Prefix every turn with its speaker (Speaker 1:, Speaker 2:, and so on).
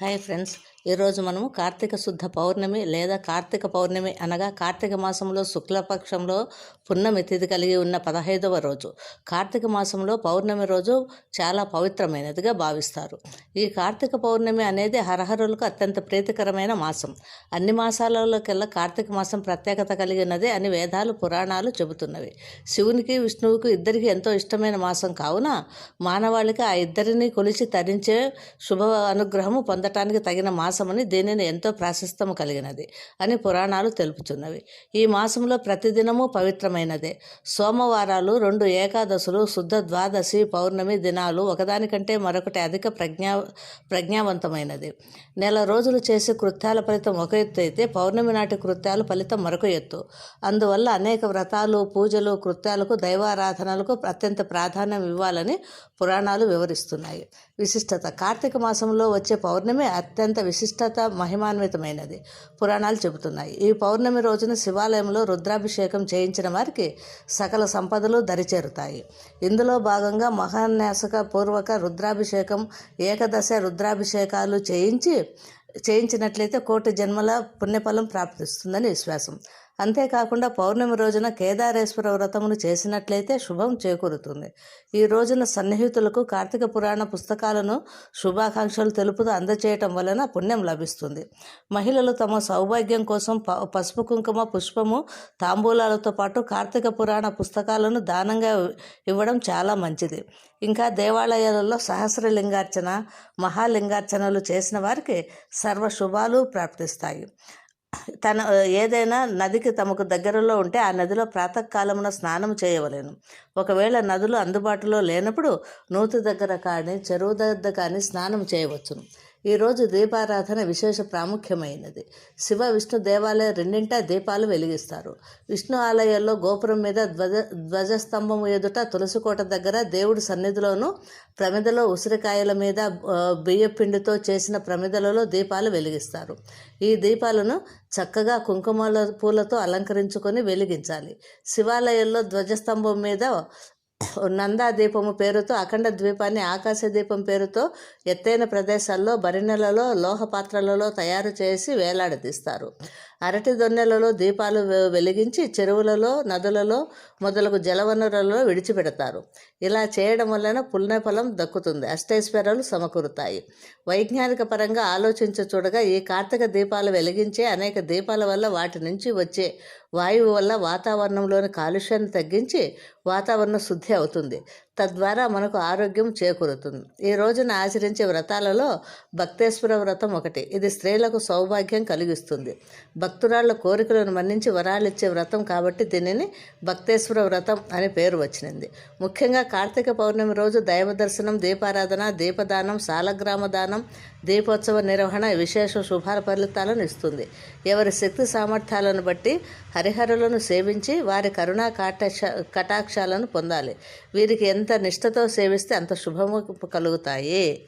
Speaker 1: Hi friends ఈరోజు మనము కార్తీక శుద్ధ పౌర్ణమి లేదా కార్తీక పౌర్ణమి అనగా కార్తీక మాసంలో శుక్లపక్షంలో పున్నమి తిథి కలిగి ఉన్న పదహైదవ రోజు. కార్తీక మాసంలో పౌర్ణమి రోజు చాలా పవిత్రమైనదిగా భావిస్తారు. ఈ కార్తీక పౌర్ణమి అనేది హరహరులకు అత్యంత ప్రీతికరమైన మాసం. అన్ని మాసాలలోకెల్లా కార్తీక మాసం ప్రత్యేకత కలిగినదే అని వేదాలు పురాణాలు చెబుతున్నవి. శివునికి విష్ణువుకు ఇద్దరికి ఎంతో ఇష్టమైన మాసం కావున మానవాళికి ఆ ఇద్దరిని కొలిచి తరించే శుభ అనుగ్రహము పొందటానికి తగిన మాసమని దీనిని ఎంతో ప్రాశస్తము కలిగినది అని పురాణాలు తెలుపుతున్నవి. ఈ మాసంలో ప్రతిదినము పవిత్రమైనదే. సోమవారాలు రెండు ఏకాదశులు శుద్ధ ద్వాదశి పౌర్ణమి దినాలు ఒకదానికంటే మరొకటి అధిక ప్రజ్ఞా ప్రజ్ఞావంతమైనది. నెల రోజులు చేసే కృత్యాల ఫలితం ఒక ఎత్తు అయితే పౌర్ణమి నాటి కృత్యాలు ఫలితం మరొక ఎత్తు. అందువల్ల అనేక వ్రతాలు పూజలు కృత్యాలకు దైవారాధనలకు అత్యంత ప్రాధాన్యం ఇవ్వాలని పురాణాలు వివరిస్తున్నాయి. విశిష్టత కార్తీక మాసంలో వచ్చే పౌర్ణమి అత్యంత విశిష్టత మహిమాన్వితమైనది. పురాణాలు చెబుతున్నాయి. ఈ పౌర్ణమి రోజున శివాలయంలో రుద్రాభిషేకం చేయించిన వారికి సకల సంపదలు దరిచేరుతాయి. ఇందులో భాగంగా మహాన్యాసక పూర్వక రుద్రాభిషేకం ఏకదశ రుద్రాభిషేకాలు చేయించి చేయించినట్లయితే కోటి జన్మల పుణ్యఫలం ప్రాప్తిస్తుందని విశ్వాసం. అంతేకాకుండా పౌర్ణమి రోజున కేదారేశ్వర వ్రతమును చేసినట్లయితే శుభం చేకూరుతుంది. ఈ రోజున సన్నిహితులకు కార్తీక పురాణ పుస్తకాలను శుభాకాంక్షలు తెలుపుతూ అందచేయటం వలన పుణ్యం లభిస్తుంది. మహిళలు తమ సౌభాగ్యం కోసం ప పసుపు కుంకుమ పుష్పము తాంబూలాలతో పాటు కార్తీక పురాణ పుస్తకాలను దానంగా ఇవ్వడం చాలా మంచిది. ఇంకా దేవాలయాలలో సహస్రలింగార్చన మహాలింగార్చనలు చేసిన వారికి సర్వ శుభాలు ప్రాప్తిస్తాయి. తన ఏదైనా నదికి తమకు దగ్గరలో ఉంటే ఆ నదిలో ప్రాతకాలమున స్నానం చేయవలేను. ఒకవేళ నదులు అందుబాటులో లేనప్పుడు నూతు దగ్గర కానీ చెరువు దగ్గర కానీ స్నానం చేయవచ్చును. ఈరోజు దీపారాధన విశేష ప్రాముఖ్యమైనది. శివ విష్ణు దేవాలయం రెండింటా దీపాలు వెలిగిస్తారు. విష్ణు ఆలయాల్లో గోపురం మీద ధ్వజ ధ్వజస్తంభం ఎదుట తులసికోట దగ్గర దేవుడి సన్నిధిలోను ప్రమిదలో ఉసిరికాయల మీద బియ్యపిండితో చేసిన ప్రమిదలలో దీపాలు వెలిగిస్తారు. ఈ దీపాలను చక్కగా కుంకుమల పూలతో అలంకరించుకొని వెలిగించాలి. శివాలయంలో ధ్వజస్తంభం మీద నందా దీపము పేరుతో అఖండ ద్వీపాన్ని ఆకాశ దీపం పేరుతో ఎత్తైన ప్రదేశాల్లో బరినెలలో లోహ పాత్రలలో తయారు చేసి వేలాడదీస్తారు. అరటి దొన్నెలలో దీపాలు వెలిగించి చెరువులలో నదులలో మొదలగు జలవనరులలో విడిచిపెడతారు. ఇలా చేయడం వలన పుణ్యఫలం దక్కుతుంది అష్టైశ్వర్యాలు సమకూరుతాయి. వైజ్ఞానిక పరంగా ఆలోచించ చూడగా ఈ కార్తీక దీపాలు వెలిగించే అనేక దీపాల వల్ల వాటి నుంచి వచ్చే వాయువు వల్ల వాతావరణంలోని కాలుష్యాన్ని తగ్గించి వాతావరణ శుద్ధి అవుతుంది. తద్వారా మనకు ఆరోగ్యం చేకూరుతుంది. ఈ రోజున ఆచరించే వ్రతాలలో భక్తేశ్వర వ్రతం ఒకటి. ఇది స్త్రీలకు సౌభాగ్యం కలిగిస్తుంది. భక్తురాళ్ళ కోరికలను మన్నించి వరాలు ఇచ్చే వ్రతం కాబట్టి దీనిని భక్తేశ్వర వ్రతం అని పేరు వచ్చింది. ముఖ్యంగా కార్తీక పౌర్ణమి రోజు దైవ దర్శనం దీపారాధన దీపదానం సాలగ్రామ దానం దీపోత్సవ నిర్వహణ విశేష శుభాల ఫలితాలను ఇస్తుంది. ఎవరి శక్తి సామర్థ్యాలను బట్టి హరిహరులను సేవించి వారి కరుణా కాటాక్ష కటాక్షాలను పొందాలి. వీరికి ఎంత నిష్ఠతో సేవిస్తే అంత శుభము కలుగుతాయి.